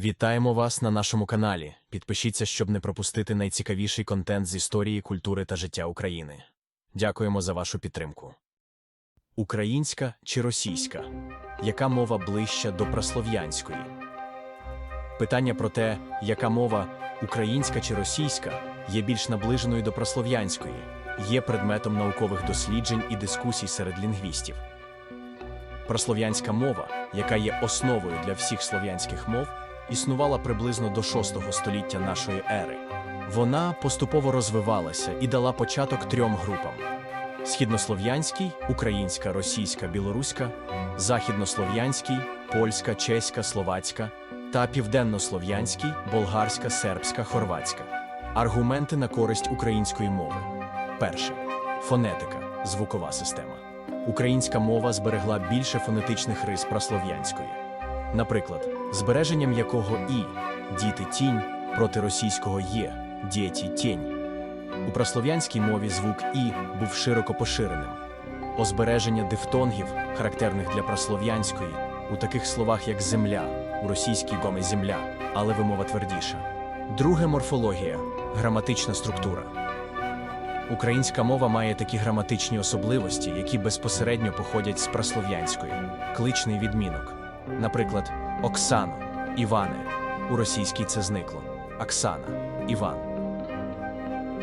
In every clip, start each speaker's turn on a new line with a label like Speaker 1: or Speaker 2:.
Speaker 1: Вітаємо вас на нашому каналі. Підпишіться, щоб не пропустити найцікавіший контент з історії, культури та життя України. Дякуємо за вашу підтримку. Українська чи російська? Яка мова ближча до праслов'янської? Питання про те, яка мова українська чи російська, є більш наближеною до праслов'янської, є предметом наукових досліджень і дискусій серед лінгвістів. Прослов'янська мова, яка є основою для всіх слов'янських мов, існувала приблизно до VI століття нашої ери. Вона поступово розвивалася і дала початок трьом групам: східнослов'янський, українська, російська, білоруська, західнослов'янський, польська, чеська, словацька та південнослов'янський, болгарська, сербська, хорватська. Аргументи на користь української мови. Перше фонетика, звукова система. Українська мова зберегла більше фонетичних рис праслов'янської. Наприклад, збереженням якого і діти тінь проти російського є діті тінь. У праслов'янській мові звук і був широко поширеним. Озбереження дифтонгів, характерних для праслов'янської, у таких словах як земля, у російській гоме земля, але вимова твердіша. Друге морфологія, граматична структура. Українська мова має такі граматичні особливості, які безпосередньо походять з праслов'янської, кличний відмінок. Наприклад, Оксано, Іване. У російській це зникло. Оксана, Іван.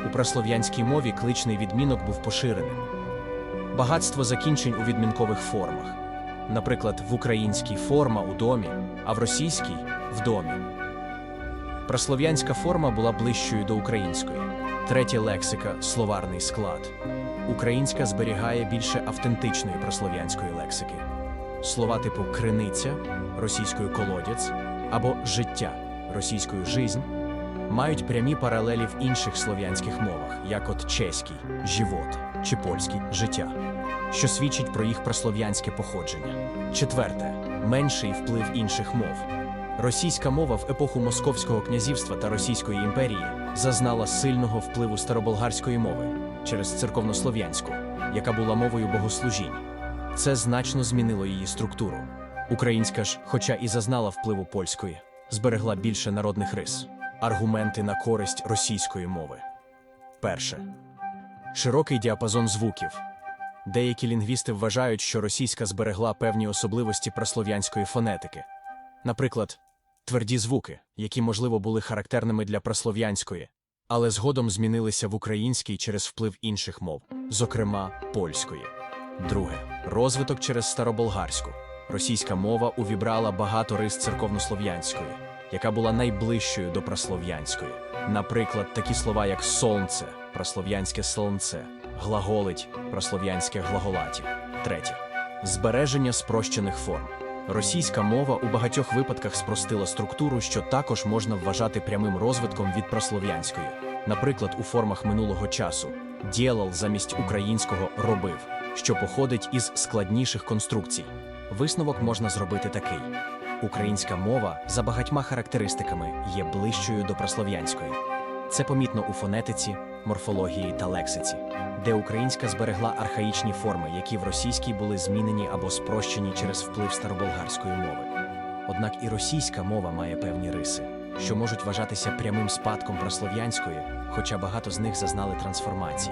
Speaker 1: У праслов'янській мові кличний відмінок був поширеним. Багатство закінчень у відмінкових формах. Наприклад, в українській форма у домі, а в російській в домі. Праслов'янська форма була ближчою до української. Третє лексика словарний склад. Українська зберігає більше автентичної прослов'янської лексики. Слова типу криниця російською колодязь або життя російською жизнь мають прямі паралелі в інших слов'янських мовах, як от чеський живот чи польський життя, що свідчить про їх прослов'янське походження. Четверте менший вплив інших мов. Російська мова в епоху Московського князівства та Російської імперії зазнала сильного впливу староболгарської мови через церковнослов'янську, яка була мовою богослужінь. Це значно змінило її структуру. Українська ж, хоча і зазнала впливу польської, зберегла більше народних рис. Аргументи на користь російської мови. Перше широкий діапазон звуків. Деякі лінгвісти вважають, що російська зберегла певні особливості праслов'янської фонетики. Наприклад, тверді звуки, які, можливо, були характерними для праслов'янської, але згодом змінилися в українській через вплив інших мов, зокрема польської. Друге розвиток через староболгарську. Російська мова увібрала багато рис церковнослов'янської, яка була найближчою до праслов'янської. Наприклад, такі слова, як сонце, праслов'янське сонце, глаголить, праслов'янське глаголаті. Третє збереження спрощених форм. Російська мова у багатьох випадках спростила структуру, що також можна вважати прямим розвитком від прослов'янської. Наприклад, у формах минулого часу дєлал замість українського робив, що походить із складніших конструкцій. Висновок можна зробити такий: українська мова за багатьма характеристиками є ближчою до прослов'янської. Це помітно у фонетиці, морфології та лексиці, де українська зберегла архаїчні форми, які в російській були змінені або спрощені через вплив староболгарської мови. Однак і російська мова має певні риси, що можуть вважатися прямим спадком прослов'янської, хоча багато з них зазнали трансформацій.